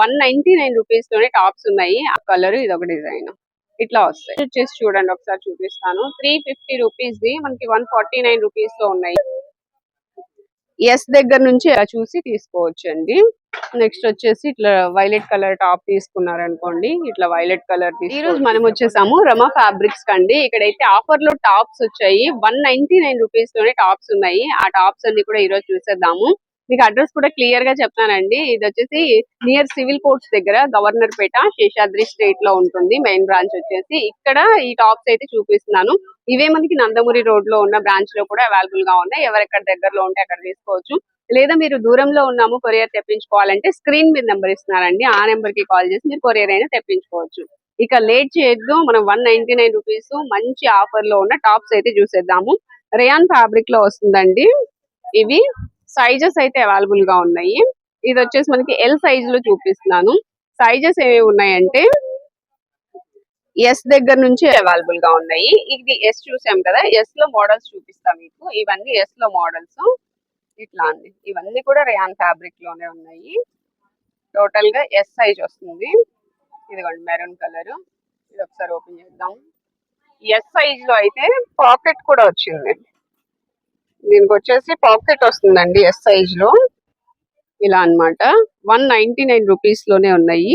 One ninety nine రూపీస్లోనే tops ఉన్నాయి. ఆ కలర్ ఇది ఒక డిజైన్. ఇట్లా వస్తాయి. వచ్చేసి చూడండి. ఒకసారి చూపిస్తాను. త్రీ ఫిఫ్టీ రూపీస్ ది మనకి వన్ ఫార్టీ నైన్ రూపీస్లో ఉన్నాయి. ఎస్ దగ్గర నుంచి ఇలా చూసి తీసుకోవచ్చు అండి నెక్స్ట్ వచ్చేసి ఇట్లా వైలెట్ కలర్ టాప్ తీసుకున్నారు అనుకోండి ఇట్లా వైలెట్ కలర్ ఈ రోజు మనం వచ్చేసాము. రమా ఫ్యాబ్రిక్స్ కండి. ఇక్కడైతే ఆఫర్లో టాప్స్ వచ్చాయి. వన్ నైన్టీ నైన్ రూపీస్లోనే టాప్స్ ఉన్నాయి. ఆ టాప్స్ అన్ని కూడా ఈ రోజు చూసేద్దాము. మీకు అడ్రస్ కూడా క్లియర్గా చెప్తానండి. ఇది వచ్చేసి నియర్ సివిల్ కోర్ట్స్ దగ్గర గవర్నర్ పేట శేషాద్రి స్టేట్లో ఉంటుంది. మెయిన్ బ్రాంచ్ వచ్చేసి. ఇక్కడ ఈ టాప్స్ అయితే చూపిస్తున్నాను. ఇవే మనకి నందమూరి రోడ్లో ఉన్న బ్రాంచ్లో కూడా అవైలబుల్గా ఉన్నాయి. ఎవరెక్కడ దగ్గరలో ఉంటే అక్కడ తీసుకోవచ్చు. లేదా మీరు దూరంలో ఉన్నాము కొరియర్ తెప్పించుకోవాలంటే స్క్రీన్ మీద నెంబర్ ఇస్తున్నారండి. ఆ నెంబర్కి కాల్ చేసి మీరు కొరియర్ అయినా తెప్పించుకోవచ్చు. ఇక లేట్ చేయొద్దు. మనం వన్ నైన్టీ నైన్ రూపీస్ మంచి ఆఫర్లో ఉన్న టాప్స్ అయితే చూసేద్దాము. రేయాన్ ఫ్యాబ్రిక్లో వస్తుందండి. ఇవి సైజెస్ అయితే అవైలబుల్గా ఉన్నాయి. ఇది వచ్చేసి మనకి ఎల్ సైజ్లో చూపిస్తున్నాను. సైజెస్ ఏమేమి ఉన్నాయంటే ఎస్ దగ్గర నుంచి అవైలబుల్గా ఉన్నాయి. ఇది ఎస్ చూసాం కదా ఎస్లో మోడల్స్ చూపిస్తాం మీకు. ఇవన్నీ ఎస్లో మోడల్స్ ఇట్లా అండి. ఇవన్నీ కూడా రేయాన్ ఫ్యాబ్రిక్లోనే ఉన్నాయి. టోటల్గా ఎస్ సైజ్ వస్తుంది. ఇదిగోండి మెరూన్ కలర్ ఇది ఒకసారి ఓపెన్ చేద్దాం. ఎస్ సైజ్లో అయితే పాకెట్ కూడా వచ్చిందండి దీనికి వచ్చేసి పాకెట్ వస్తుందండి ఎస్ సైజ్లో. ఇలా అన్నమాట. వన్ నైన్టీ నైన్ రూపీస్లోనే ఉన్నాయి.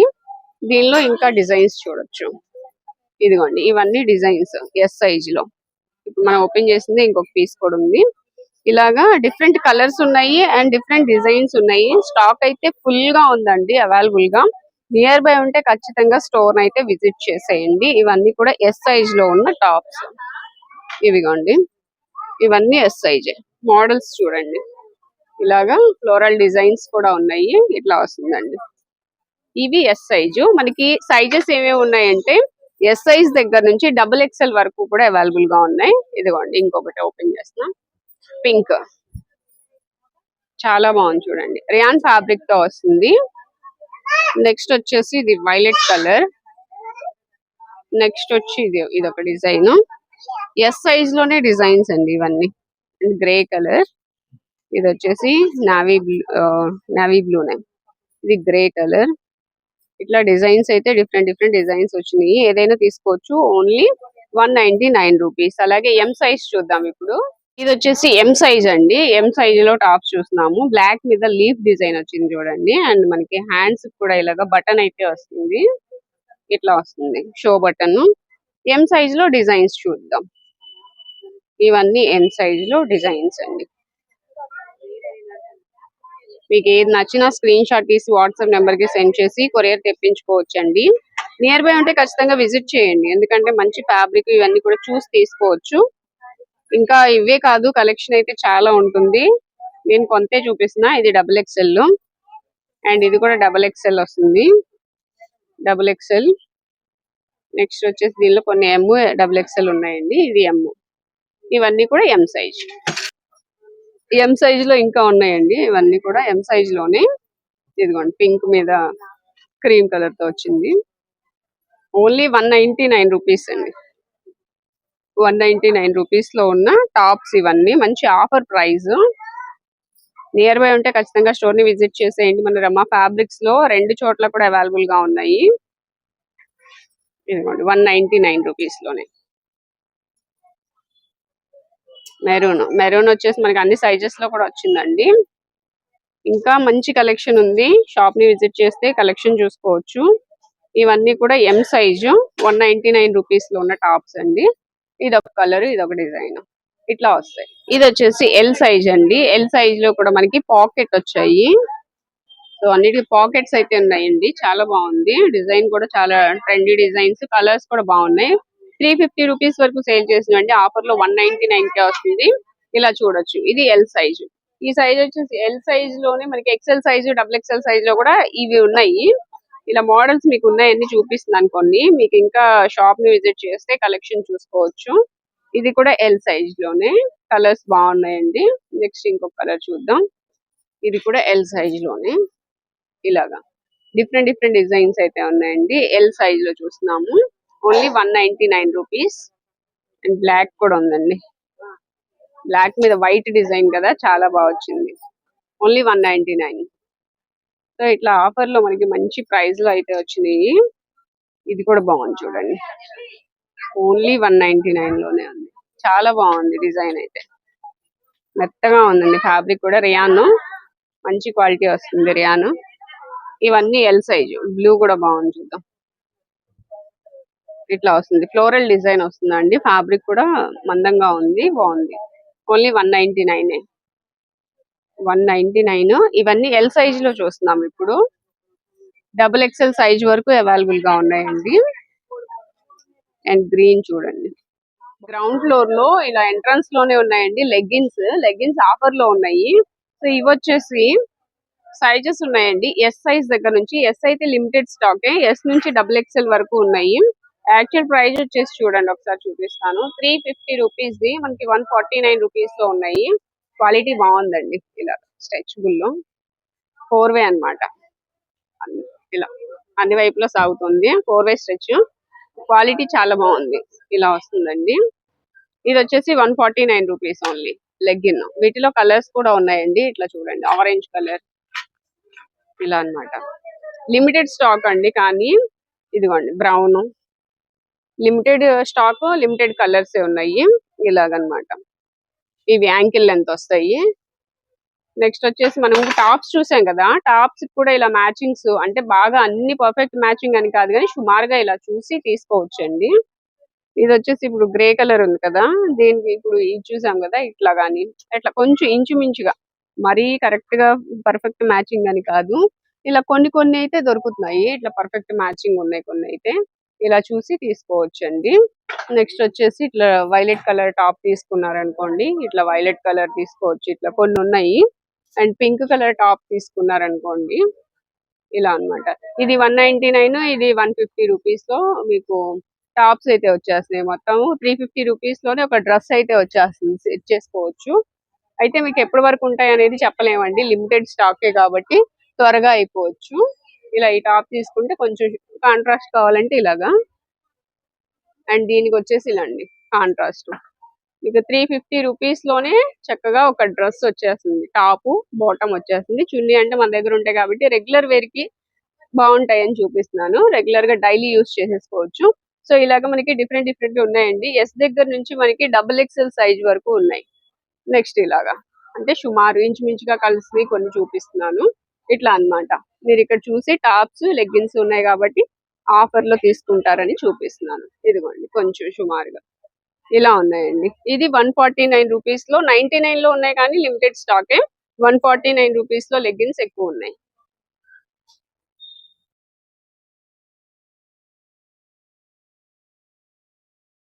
దీనిలో ఇంకా డిజైన్స్ చూడొచ్చు. ఇదిగోండి ఇవన్నీ డిజైన్స్ ఎస్ సైజ్లో. ఇప్పుడు మనం ఓపెన్ చేసింది ఇంకొక పీస్ కూడా ఉంది. ఇలాగా డిఫరెంట్ కలర్స్ ఉన్నాయి అండ్ డిఫరెంట్ డిజైన్స్ ఉన్నాయి. స్టాక్ అయితే ఫుల్గా ఉందండి అవైలబుల్గా నియర్ బై ఉంటే ఖచ్చితంగా స్టోర్ అయితే విజిట్ చేసేయండి. ఇవన్నీ కూడా ఎస్ సైజ్లో ఉన్న టాప్స్. ఇవిగోండి. ఇవన్నీ ఎస్ సైజ్ మోడల్స్ చూడండి. ఇలాగా ఫ్లోరల్ డిజైన్స్ కూడా ఉన్నాయి. ఇట్లా వస్తుందండి. ఇవి ఎస్ సైజు మనకి సైజెస్ ఏమేమి ఉన్నాయంటే ఎస్ సైజ్ దగ్గర నుంచి డబుల్ ఎక్స్ఎల్ వరకు కూడా అవైలబుల్గా ఉన్నాయి. ఇదిగోండి ఇంకొకటి ఓపెన్ చేస్తున్నా. పింక్ చాలా బాగుంది చూడండి. రియాన్ ఫ్యాబ్రిక్తో వస్తుంది. నెక్స్ట్ వచ్చేసి ఇది వైలెట్ కలర్ నెక్స్ట్ వచ్చి ఇది ఇది ఒక డిజైన్ ఎస్ సైజ్లోనే డిజైన్స్ అండి ఇవన్నీ. గ్రే కలర్ ఇది వచ్చేసి నావీ బ్లూ నావీ బ్లూనే ఇది గ్రే కలర్ ఇట్లా డిజైన్స్ అయితే డిఫరెంట్ డిఫరెంట్ డిజైన్స్ వచ్చినాయి. ఏదైనా తీసుకోవచ్చు. Only one ninety nine rupees అలాగే ఎం సైజ్ చూద్దాం ఇప్పుడు. ఇది వచ్చేసి ఎం సైజ్ అండి. ఎం సైజ్లో టాప్స్ చూస్తున్నాము. బ్లాక్ మీద లీఫ్ డిజైన్ వచ్చింది చూడండి. అండ్ మనకి హ్యాండ్స్ కూడా ఇలాగ బటన్ అయితే వస్తుంది. ఇట్లా వస్తుంది. షో బటన్ ఎం సైజ్లో డిజైన్స్ చూద్దాం. ఇవన్నీ ఎం సైజ్లో డిజైన్స్ అండి. మీకు ఏది నచ్చినా స్క్రీన్ షాట్ తీసి వాట్సాప్ నెంబర్కి సెండ్ చేసి కొరియర్ తెప్పించుకోవచ్చు అండి నియర్ బై ఉంటే ఖచ్చితంగా విజిట్ చేయండి. ఎందుకంటే మంచి ఫ్యాబ్రిక్ ఇవన్నీ కూడా చూసి తీసుకోవచ్చు. ఇంకా ఇవే కాదు కలెక్షన్ అయితే చాలా ఉంటుంది. నేను కొంతే చూపిస్తున్నా. ఇది డబుల్ ఎక్స్ఎల్ అండ్ ఇది కూడా డబుల్ ఎక్స్ఎల్ వస్తుంది. డబుల్ ఎక్స్ఎల్ నెక్స్ట్ వచ్చేసి దీనిలో కొన్ని ఎమ్ డబుల్ ఎక్స్ఎల్ ఉన్నాయండి. ఇది ఎమ్ ఇవన్నీ కూడా ఎం సైజ్ ఎం సైజ్లో ఇంకా ఉన్నాయండి. ఇవన్నీ కూడా ఎం సైజ్లోనే. ఇదిగోండి పింక్ మీద క్రీమ్ కలర్తో వచ్చింది. Only one ninety nine rupees అండి. వన్ నైన్టీ నైన్ రూపీస్లో ఉన్న టాప్స్ ఇవన్నీ. మంచి ఆఫర్ ప్రైస్ నియర్ బై ఉంటే ఖచ్చితంగా స్టోర్ని విజిట్ చేసేయండి. మన రమా ఫ్యాబ్రిక్స్లో రెండు చోట్ల కూడా అవైలబుల్గా ఉన్నాయి. ఇదిగోండి వన్ నైన్టీ నైన్ రూపీస్లోనే. మెరూన్. మెరూన్ వచ్చేసి మనకి అన్ని సైజెస్లో కూడా వచ్చిందండి. ఇంకా మంచి కలెక్షన్ ఉంది. షాప్ని విజిట్ చేస్తే కలెక్షన్ చూసుకోవచ్చు. ఇవన్నీ కూడా M size one ninety nine రూపీస్లో ఉన్న టాప్స్ అండి. ఇది ఒక కలర్ ఇది ఒక డిజైన్ ఇట్లా వస్తాయి. ఇది వచ్చేసి ఎల్ సైజ్ అండి. ఎల్ సైజ్లో కూడా మనకి పాకెట్ వచ్చాయి. సో అన్నిటి పాకెట్స్ అయితే ఉన్నాయండి. చాలా బాగుంది. డిజైన్ కూడా చాలా ట్రెండీ డిజైన్స్ కలర్స్ కూడా బాగున్నాయి. త్రీ ఫిఫ్టీ రూపీస్ వరకు సేల్ చేసినండి ఆఫర్లో వన్ నైన్టీ నైన్ కే వస్తుంది. ఇలా చూడొచ్చు. ఇది ఎల్ సైజ్ ఈ సైజ్ వచ్చేసి ఎల్ సైజ్లోనే మనకి ఎక్సెల్ సైజ్ డబుల్ ఎక్సెల్ సైజ్లో కూడా ఇవి ఉన్నాయి. ఇలా మోడల్స్ మీకు ఉన్నాయని చూపిస్తున్నాను కొన్ని. మీకు ఇంకా షాప్ని విజిట్ చేస్తే కలెక్షన్ చూసుకోవచ్చు. ఇది కూడా ఎల్ సైజ్లోనే. కలర్స్ బాగున్నాయండి. నెక్స్ట్ ఇంకొక కలర్ చూద్దాం. ఇది కూడా ఎల్ సైజ్లోనే. ఇలాగా. డిఫరెంట్ డిఫరెంట్ డిజైన్స్ అయితే ఉన్నాయండి. ఎల్ సైజ్లో చూస్తున్నాము. Only one ninety nine rupees. And black కూడా ఉందండి. బ్లాక్ మీద వైట్ డిజైన్ కదా చాలా బాగా వచ్చింది. Only one ninety nine. So ఇట్లా ఆఫర్లో మనకి మంచి ప్రైస్లో అయితే వచ్చినాయి. ఇది కూడా బాగుంది చూడండి. ఓన్లీ వన్ నైన్టీ నైన్లోనే ఉంది. చాలా బాగుంది డిజైన్ అయితే. మెత్తగా ఉందండి ఫ్యాబ్రిక్ కూడా. రియాన్. మంచి క్వాలిటీ వస్తుంది రియాన్. ఇవన్నీ ఎల్ సైజు బ్లూ కూడా బాగుంది చూద్దాం. ఇట్లా వస్తుంది. ఫ్లోరల్ డిజైన్ వస్తుందండి. ఫ్యాబ్రిక్ కూడా మందంగా ఉంది. బాగుంది. Only one ninety nine one ninety nine. ఇవన్నీ ఎల్ సైజ్లో చూస్తున్నాం ఇప్పుడు. డబుల్ ఎక్స్ఎల్ సైజ్ వరకు అవైలబుల్గా ఉన్నాయండి. అండ్ గ్రీన్ చూడండి. గ్రౌండ్ ఫ్లోర్లో ఇలా ఎంట్రన్స్లోనే ఉన్నాయండి. లెగ్గిన్స్ లెగ్గిన్స్ ఆఫర్లో ఉన్నాయి. సో ఇవి వచ్చేసి సైజెస్ ఉన్నాయండి. ఎస్ సైజ్ దగ్గర నుంచి ఎస్ అయితే లిమిటెడ్ స్టాక్ ఎస్ నుంచి డబుల్ ఎక్స్ఎల్ వరకు ఉన్నాయి. యాక్చువల్ ప్రైస్ వచ్చేసి చూడండి ఒకసారి చూపిస్తాను. త్రీ ఫిఫ్టీ రూపీస్ ది మనకి వన్ ఫార్టీ నైన్ రూపీస్లో ఉన్నాయి. క్వాలిటీ బాగుందండి ఇలా స్ట్రెచబుల్లో ఫోర్ వే అన్నమాట ఇలా అన్ని వైపులో సాగుతుంది. ఫోర్ వే స్ట్రెచ్ క్వాలిటీ చాలా బాగుంది ఇలా వస్తుందండి. ఇది వచ్చేసి one forty nine rupees only legging వీటిలో కలర్స్ కూడా ఉన్నాయండి ఇట్లా చూడండి ఆరెంజ్ కలర్ ఇలా అన్నమాట. లిమిటెడ్ స్టాక్ అండి కానీ ఇదిగోండి brown limited stock limited colours ఉన్నాయి. ఇలాగనమాట. ఇవి యాంకిల్ లెంత్ వస్తాయి. నెక్స్ట్ వచ్చేసి మనం టాప్స్ చూసాం కదా టాప్స్ కూడా ఇలా మ్యాచింగ్స్ అంటే బాగా అన్ని పర్ఫెక్ట్ మ్యాచింగ్ అని కాదు కానీ సుమారుగా ఇలా చూసి తీసుకోవచ్చండి. ఇది వచ్చేసి ఇప్పుడు గ్రే కలర్ ఉంది కదా దీనికి ఇప్పుడు ఇది చూసాం కదా ఇట్లా కానీ ఇట్లా కొంచెం ఇంచుమించుగా మరీ కరెక్ట్గా పర్ఫెక్ట్ మ్యాచింగ్ అని కాదు. ఇలా కొన్ని కొన్ని అయితే దొరుకుతున్నాయి ఇట్లా పర్ఫెక్ట్ మ్యాచింగ్ ఉన్నాయి కొన్ని అయితే. ఇలా చూసి తీసుకోవచ్చండి. నెక్స్ట్ వచ్చేసి ఇట్లా వైలెట్ కలర్ టాప్ తీసుకున్నారనుకోండి ఇట్లా వైలెట్ కలర్ తీసుకోవచ్చు. ఇట్లా కొన్ని ఉన్నాయి. అండ్ పింక్ కలర్ టాప్ తీసుకున్నారనుకోండి ఇలా అన్నమాట. ఇది వన్ నైన్టీ నైన్ ఇది వన్ ఫిఫ్టీ రూపీస్లో మీకు టాప్స్ అయితే వచ్చేస్తున్నాయి. మొత్తం త్రీ ఫిఫ్టీ రూపీస్లోనే ఒక డ్రెస్ అయితే వచ్చేస్తుంది సెట్ చేసుకోవచ్చు. అయితే మీకు ఎప్పటి వరకు ఉంటాయి అనేది చెప్పలేమండి. లిమిటెడ్ స్టాకే కాబట్టి త్వరగా అయిపోవచ్చు. ఇలా ఈ టాప్ తీసుకుంటే కొంచెం కాంట్రాస్ట్ కావాలంటే ఇలాగా. అండ్ దీనికి వచ్చేసి ఇలా అండి కాంట్రాస్ట్ మీకు త్రీ ఫిఫ్టీ రూపీస్లోనే చక్కగా ఒక డ్రెస్ వచ్చేస్తుంది టాప్ బాటమ్ వచ్చేస్తుంది. చున్నీ అంటే మన దగ్గర ఉంటాయి కాబట్టి రెగ్యులర్ వేర్కి బాగుంటాయి అని చూపిస్తున్నాను. రెగ్యులర్గా డైలీ యూస్ చేసేసుకోవచ్చు. సో ఇలాగ మనకి డిఫరెంట్ డిఫరెంట్ ఉన్నాయండి. ఎస్ దగ్గర నుంచి మనకి డబుల్ ఎక్స్ఎల్ సైజ్ వరకు ఉన్నాయి. నెక్స్ట్ ఇలాగా. అంటే సుమారు ఇంచుమించుగా కలిసి కొన్ని చూపిస్తున్నాను. ఇట్లా అన్నమాట. మీరు ఇక్కడ చూసి టాప్స్ లెగ్గిన్స్ ఉన్నాయి కాబట్టి ఆఫర్లో తీసుకుంటారని చూపిస్తున్నాను. ఇదిగోండి కొంచెం సుమారుగా. ఇలా ఉన్నాయండి. ఇది వన్ ఫార్టీ నైన్ రూపీస్లో నైన్టీ నైన్లో ఉన్నాయి కానీ లిమిటెడ్ స్టాకే. వన్ ఫార్టీ నైన్ రూపీస్లో లెగ్గిన్స్ ఎక్కువ ఉన్నాయి.